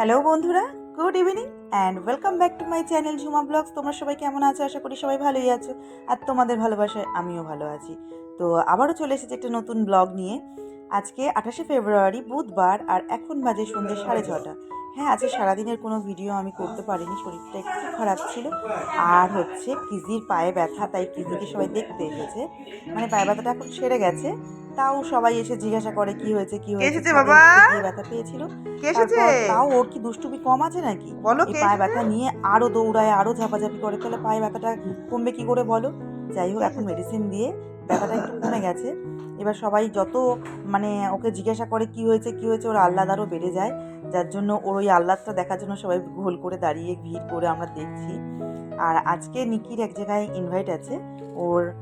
Hello বন্ধুরা, good evening and welcome back to my channel Jhuma blogs. তোমরা সবাই কেমন আছো? আশা করি সবাই ভালোই আছো আর তোমাদের ভালোবাসায় আমিও ভালো আছি। তো আবারও চলে এসেছি একটা নতুন ব্লগ নিয়ে। আজকে আঠাশে ফেব্রুয়ারি, বুধবার আর এখন বাজে সন্ধ্যে সাড়ে ছটা হ্যাঁ আজকে সারাদিনের কোনো ভিডিও আমি করতে পারিনি শরীরটা একটু খারাপ ছিল। আর হচ্ছে কিজির পায়ে ব্যথা তাই কিজিকে সবাই দেখতে এসেছে। মানে পায়ে ব্যথাটা এখন সেরে গেছে। তাও সবাই এসে জিজ্ঞাসা করে কি হয়েছে কি হয়েছে? বাবা? ব্যথা পেয়েছিল। তাও ওর কি দুষ্টুমি কম আছে নাকি? বলো পায়ে ব্যথা নিয়ে আরও দৌড়ায় আরও ঝাপাঝাপি করে তাহলে পায়ে ব্যথাটা কমবে কি করে বলো? যাই হোক এখন মেডিসিন দিয়ে ব্যথাটা একটু কমে গেছে। এবার সবাই যত মানে ওকে জিজ্ঞাসা করে কি হয়েছে কি হয়েছে? ওর আহ্লাদ আরও বেড়ে যায়। যার জন্য ওর ওই আহ্লাদটা দেখার জন্য সবাই গোল করে দাঁড়িয়ে ভিড় করে আমরা দেখছি। আর আজকে নিকির এক জায়গায় ইনভাইট আছে। ওর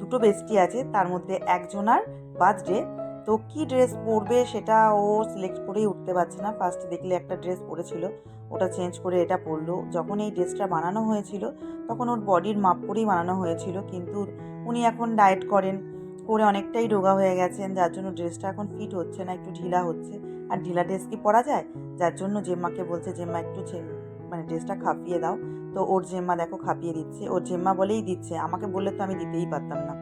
দুটো বেস্টি আছে। তার মধ্যে একজনার বার্থডে তো কী ড্রেস পরবে সেটা ও সিলেক্ট করেই উঠতে পারছে না। ফার্স্ট দেখলে একটা ড্রেস পরেছিল। ওটা চেঞ্জ করে এটা পরলো। যখন এই ড্রেসটা বানানো হয়েছিল, তখন ওর বডির মাপ করেই বানানো হয়েছিল। কিন্তু উনি এখন ডায়েট করেন। করে অনেকটাই রোগা হয়ে গেছেন। যার জন্য ড্রেসটা এখন ফিট হচ্ছে না, একটু ঢিলা হচ্ছে। আর ঢিলা ড্রেস কি পরা যায়? যার জন্য জেম্মাকে বলছে, জেম্মা, একটু মানে ড্রেসটা খাপিয়ে দাও। তো ওর জেম্মা দেখো খাপিয়ে দিচ্ছে। ওর জেম্মা বলেই দিচ্ছে। আমাকে বললে তো আমি দিতেই পারতাম না।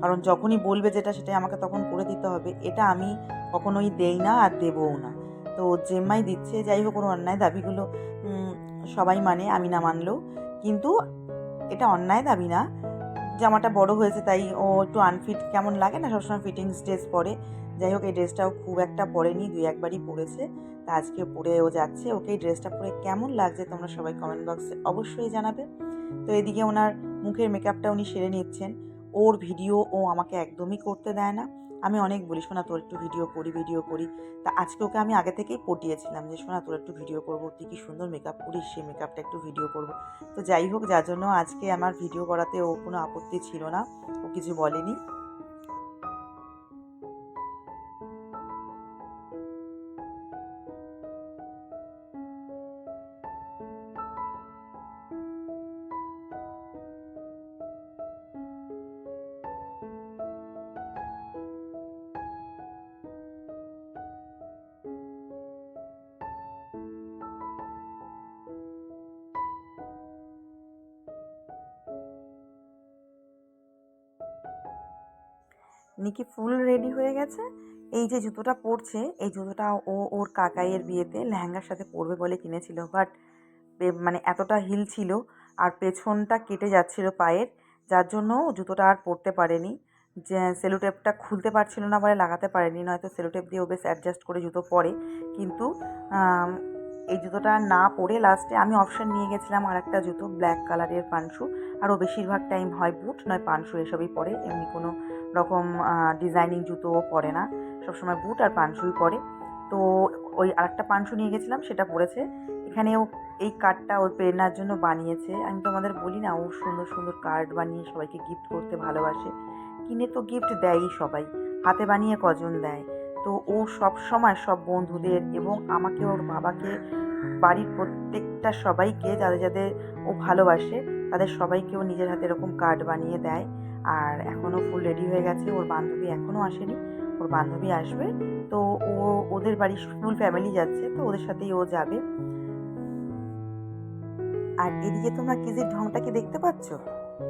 কারণ যখনই বলবে যেটা, সেটাই আমাকে তখন করে দিতে হবে। এটা আমি কখনোই দেই না আর দেবও না। তো ওর জেম্মাই দিচ্ছে। যাই হোক, ওর অন্যায় দাবিগুলো সবাই মানে আমি না মানলেও। কিন্তু এটা অন্যায় দাবি না। জামাটা বড় হয়েছে, তাই ও একটু আনফিট কেমন লাগে না সবসময় ফিটিংস ড্রেস পরে? যাই হোক, এই ড্রেসটাও খুব একটা পরেনি, দুই একবারই পরেছে। তা আজকে পরে ও যাচ্ছে, ওকে এই ড্রেসটা পরে কেমন লাগছে তোমরা সবাই কমেন্ট বক্সে অবশ্যই জানাবে। তো এদিকে ওনার মুখের মেকআপটা উনি সেরে নিচ্ছেন। ওর ভিডিও ও আমাকে একদমই করতে দেয় না। আমি অনেক বলি শোনা তোর একটু ভিডিও করি ভিডিও করি। তা আজকে ওকে আমি আগে থেকেই পটিয়েছিলাম যে শোনা তোর একটু ভিডিও করব, তুই কি সুন্দর মেকআপ করিস, সেই মেকআপটা একটু ভিডিও করব। তো যাই হোক, যার জন্য আজকে আমার ভিডিও করাতে ও কোনো আপত্তি ছিল না। ও কিছু বলেনি। নিকি ফুল রেডি হয়ে গেছে। এই যে জুতোটা পরছে, এই জুতোটা ও ওর কাকাইয়ের বিয়েতে লেহেঙ্গার সাথে পরবে বলে কিনেছিল। বাট মানে এতটা হিল ছিল আর পেছনটা কেটে যাচ্ছিল পায়ের, যার জন্য জুতোটা আর পরতে পারেনি। যে, সেলোটেপটা খুলতে পারছিল না বলে লাগাতে পারেনি, নয়তো সেলোটেপ দিয়ে ও বেশ অ্যাডজাস্ট করে জুতো পরে। কিন্তু এই জুতোটা না পরে লাস্টে আমি অপশান নিয়ে গেছিলাম আর একটা জুতো ব্ল্যাক কালারের পানশু আর ও বেশিরভাগ টাইম হয় বুট নয় পানশু এসবই পরে, এমনি কোনো রকম ডিজাইনিং জুতোও পরে না। সবসময় বুট আর পানশুই পরে। তো ওই আরেকটা পানশু নিয়ে গেছিলাম, সেটা পরেছে। এখানেও এই কার্ডটা ওর প্রেরণার জন্য বানিয়েছে। আমি তোমাদের বলি না, ও সুন্দর সুন্দর কার্ড বানিয়ে সবাইকে গিফট করতে ভালোবাসে। কিনে তো গিফট দেয়ই সবাই। হাতে বানিয়ে কজন দেয়? তো ও সব সময় সব বন্ধুদের এবং আমাকে, ওর বাবাকে, বাড়ির প্রত্যেকটা সবাইকে, যাদের যাদের ও ভালোবাসে, তাদের সবাইকে ও নিজের হাতে এরকম কার্ড বানিয়ে দেয়। আর এখনও ফুল রেডি হয়ে গেছে। ওর বান্ধবী এখনও আসেনি। ওর বান্ধবী আসবে। তো ও, ওদের বাড়ির ফুল ফ্যামিলি যাচ্ছে। তো ওদের সাথেই ও যাবে। আর এদিকে তোমরা কিজির ঢংটা কি দেখতে পাচ্ছ?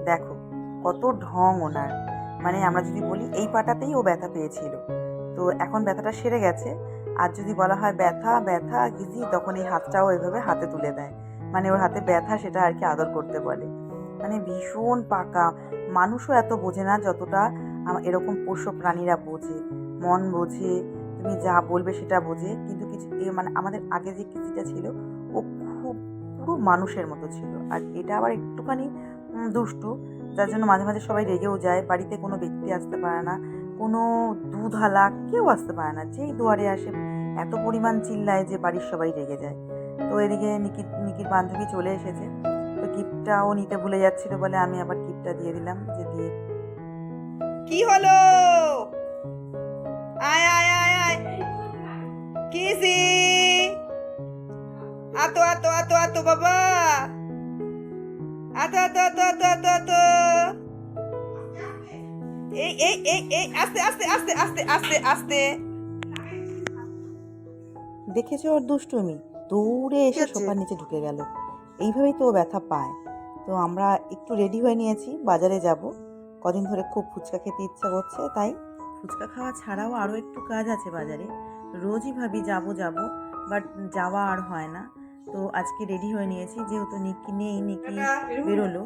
দেখো, কত ঢং ওনার। মানে আমরা যদি বলি, এই পাটাতেই ও ব্যথা পেয়েছিল। তো এখন ব্যথাটা সেরে গেছে। আর যদি বলা হয় ব্যথা ব্যথা কিজি তখন এই হাতটাও এভাবে হাতে তুলে দেয়। মানে ওর হাতে ব্যথা সেটা আর কি আদর করতে বলে। মানে ভীষণ পাকা। মানুষও এত বোঝে না যতটা এরকম পোষ্য প্রাণীরা বোঝে। মন বোঝে, তুমি যা বলবে সেটা বোঝে। কিন্তু কিছু মানে আমাদের আগে যে কিছুটা ছিল, ও খুব, পুরো মানুষের মতো ছিল। আর এটা আবার একটুখানি দুষ্টু। যার জন্য মাঝে মাঝে সবাই রেগেও যায়, বাড়িতে কোনো ব্যক্তি আসতে পারে না, কোনো দুধালা কেউ আসতে পারে না। যেই দুয়ারে আসে, এত পরিমাণ চিল্লায় যে বাড়ির সবাই রেগে যায়। তো এদিকে নিকির নিকির বান্ধবী চলে এসেছে। গিফটটাও নিতে ভুলে যাচ্ছিল বলে আমি আবার গিফটটা দিয়ে দিলাম যে দিয়ে কি হলো? আয় আয় আয় আয়। কিসি আতো আতো আতো আতো বাবা। আতো আতো আতো আতো আতো আতো। এই এই এই এই আস্তে আস্তে আস্তে আস্তে আস্তে আস্তে। দেখেছ ওর দুষ্টুমি? দৌড়ে এসে? সোফার নিচে ঢুকে গেল। এইভাবেই তো ও ব্যথা পায়। তো আমরা একটু রেডি হয়ে নিয়েছি, বাজারে যাব। কদিন ধরে খুব ফুচকা খেতে ইচ্ছা করছে, তাই ফুচকা খাওয়া ছাড়াও আরও একটু কাজ আছে বাজারে। রোজই ভাবি যাব যাব বাট যাওয়া আর হয় না। তো আজকে রেডি হয়ে নিয়েছি, যেহেতু নিকি নেই, নিকি বেরোলো,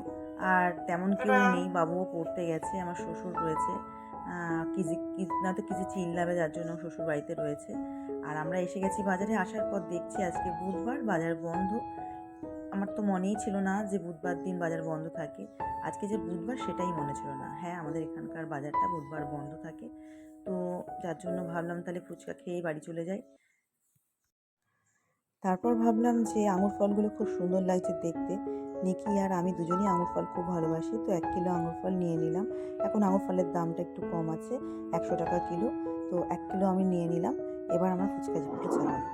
আর তেমন কেউ নেই, বাবুও পড়তে গেছে, আমার শ্বশুর রয়েছে। কিজি না তো কিছু চিল্লাবে যার জন্য শ্বশুর বাড়িতে রয়েছে। আর আমরা এসে গেছি বাজারে, আসার পর দেখছি আজকে বুধবার বাজার বন্ধ। আমার তো মনেই ছিল না যে বুধবার দিন বাজার বন্ধ থাকে। আজকে যে বুধবার সেটাই মনে ছিল না। হ্যাঁ আমাদের এখানকার বাজারটা বুধবার বন্ধ থাকে। তো যার জন্য ভাবলাম তাহলে ফুচকা খেয়ে বাড়ি চলে যাই। তারপর ভাবলাম যে আঙুর ফলগুলো খুব সুন্দর লাগছে দেখতে। নিকি আর আমি দুজনেই আঙুর ফল খুব ভালোবাসি। তো এক কিলো আঙুর ফল নিয়ে নিলাম। এখন আঙুর ফলের দামটা একটু কম আছে, একশো টাকা কিলো। তো এক কিলো আমি নিয়ে নিলাম। এবার আমার ফুচকা জিনিসটা চালাবো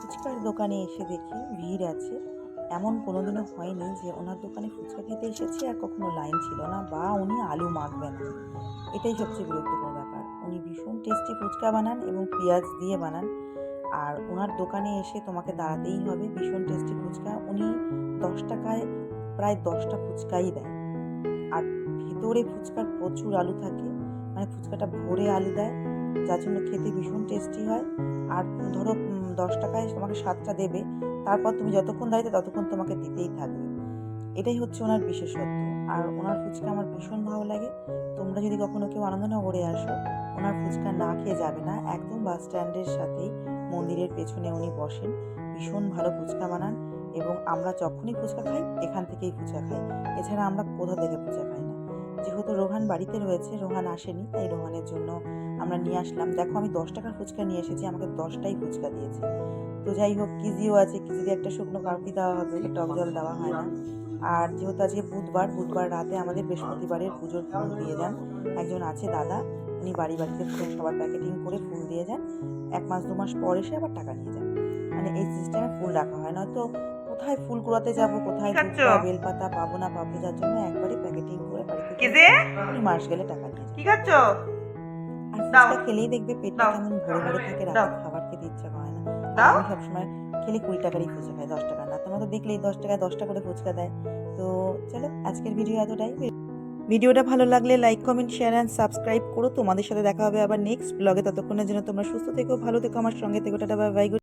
ফুচকার দোকানে এসে দেখি ভিড় আছে। এমন কোনোদিনও হয়নি যে ওনার দোকানে ফুচকা খেতে এসেছি আর কখনো লাইন ছিল না বা উনি আলু মাখবেন না। এটাই সবচেয়ে বিরক্তিকর ব্যাপার। উনি ভীষণ টেস্টি ফুচকা বানান এবং পেঁয়াজ দিয়ে বানান। আর ওনার দোকানে এসে তোমাকে দাঁড়াতেই হবে, ভীষণ টেস্টি ফুচকা। উনি দশ টাকায়, প্রায় দশটা ফুচকাই দেয়। আর ভেতরে ফুচকার প্রচুর আলু থাকে। মানে ফুচকাটা ভরে আলু দেয়, যার জন্য খেতে ভীষণ টেস্টি হয়। আর ধরো দশ টাকায় তোমাকে সাতটা দেবে। তারপর তুমি যতক্ষণ দাঁড়িয়ে ততক্ষণ তোমাকে দিতেই থাকবে। এটাই হচ্ছে ওনার বিশেষত্ব। আর ওনার ফুচকা আমার ভীষণ ভালো লাগে। তোমরা যদি কখনো কেউ আনন্দনগরে আসো, ওনার ফুচকা না খেয়ে যাবে না। একদম বাস স্ট্যান্ডের সাথেই, মন্দিরের পেছনে উনি বসেন। ভীষণ ভালো ফুচকা বানান এবং আমরা যখনই ফুচকা খাই, এখান থেকেই ফুচকা খাই। এছাড়া আমরা কোথাও থেকে ফুচকা খাই না। যেহেতু রোহান বাড়িতে রয়েছে, রোহান আসেনি, তাই রোহানের জন্য আমরা নিয়ে আসলাম। দেখো আমি দশ টাকার ফুচকা নিয়ে এসেছি, আমাকে দশটাই ফুচকা দিয়েছে। তো যাই হোক কিজিও আছে কিজিতে একটা শুকনো কাউকি দেওয়া হবে টক জল দেওয়া হয় না। আর যেহেতু আজকে বুধবার বুধবার রাতে আমাদের বৃহস্পতিবারের পুজোর ফুল দিয়ে যান। একজন আছে দাদা উনি বাড়ি বাড়িতে ফুল সবার প্যাকেটিং করে ফুল দিয়ে যান। এক মাস দু মাস পর এসে আবার টাকা নিয়ে যান। মানে এই সিস্টেমে ফুল রাখা হয় নয়তো কোথায় ফুল কুড়াতে যাব কোথায় বেলপাতা পাবো না পাবো যার জন্য একবারই প্যাকেটিং করে বাড়িতে উনি মাস গেলে টাকা নিয়ে যান। কি খাচ্ছ? আর ফুচকা খেলেই দেখবে পেটটা কেমন ভরে ভরে থাকে। রাতে খাবার খেতে ইচ্ছা করে আমি সবসময় খেলে কুড়ি টাকারই ফুচকা দশ টাকা না। তোমরা দেখলেই দশ টাকায় দশটা করে ফুচকা দেয়। তো চলো, আজকের ভিডিও এতটাই। ভিডিওটা ভালো লাগলে like comment share and subscribe করো। তোমাদের সাথে দেখা হবে আবার নেক্সট ব্লগে ততক্ষণের জন্য তোমরা সুস্থ থেকো, ভালো থেকো, আমার সঙ্গে থেকো। Tata bye bye